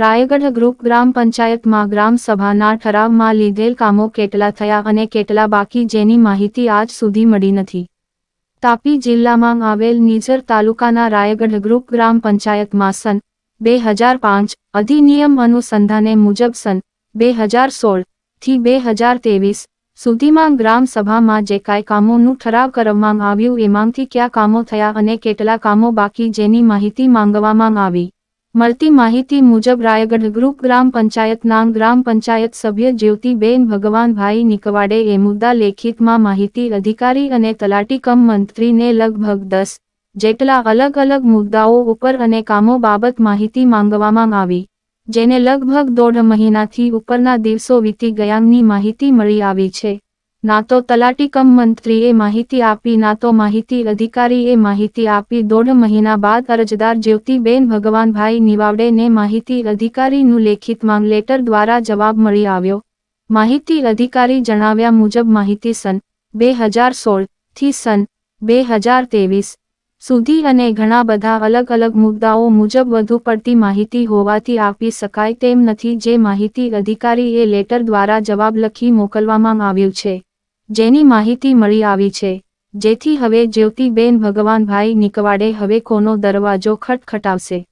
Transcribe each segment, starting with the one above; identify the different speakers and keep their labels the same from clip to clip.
Speaker 1: Raigad group ગ્રામ પંચાયતમાં ગ્રામ સભાના ઠરાવમાં લીધેલ કામો કેટલા થયા અને કેટલા બાકી જેની માહિતી આજ સુધી મળી નથી. તાપી જિલ્લામાં આવેલ નીજર તાલુકાના રાયગઢ ગ્રુપ ગ્રામ પંચાયતમાં સન બે હજાર પાંચ અધિનિયમ અનુસંધાને મુજબ સન બે હજાર સોળથી બે હજાર ત્રેવીસ સુધીમાં ગ્રામ સભામાં જે કાંઈ કામોનું ઠરાવ કરવામાં આવ્યું એમાંથી કયા કામો થયા અને કેટલા કામો બાકી જેની માહિતી માંગવામાં આવી. મળતી માહિતી મુજબ રાયગઢ ગ્રુપ ગ્રામ પંચાયત નામ ગ્રામ પંચાયત સભ્ય જ્યોતિબેન ભગવાનભાઈ નિકવાડે એ મુદ્દા લેખિતમાં માહિતી અધિકારી અને તલાટી કમ મંત્રીને લગભગ દસ જેટલા અલગ અલગ મુદ્દાઓ ઉપર અને કામો બાબત માહિતી માંગવામાં આવી, જેને લગભગ દોઢ મહિનાથી ઉપરના દિવસો વીતી ગયાની માહિતી મળી આવી છે. ના તો તલાટીકમ મંત્રીએ માહિતી આપી, ના તો માહિતી અધિકારીએ માહિતી આપી. દોઢ મહિના બાદ અરજદાર જ્યોતિબેન ભગવાનભાઈ નિવાવડેને માહિતી અધિકારીનું લેખિતમાં લેટર દ્વારા જવાબ મળી આવ્યો. માહિતી અધિકારી જણાવ્યા મુજબ માહિતી સન બે હજાર સોળથી સન બે હજાર ત્રેવીસ સુધી અને ઘણા બધા અલગ અલગ મુદ્દાઓ મુજબ વધુ પડતી માહિતી હોવાથી આપી શકાય તેમ નથી. જે માહિતી અધિકારીએ લેટર દ્વારા જવાબ લખી મોકલવામાં આવ્યું છે. જેની માહિતી મળી આવી છે. જેથી હવે જ્યોતિબેન ભગવાનભાઈ નિકવાડે હવે કોનો દરવાજો ખટખટાવશે.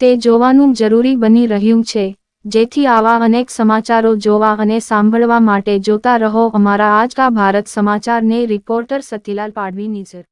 Speaker 1: તે જોવાનું જરૂરી બની રહ્યું છે. જેથી આવા અનેક સમાચારો જોવા અને સાંભળવા માટે જોતા રહો. અમારા આજકા ભારત સમાચારને રિપોર્ટર સતીલાલ પાડવી નીઝર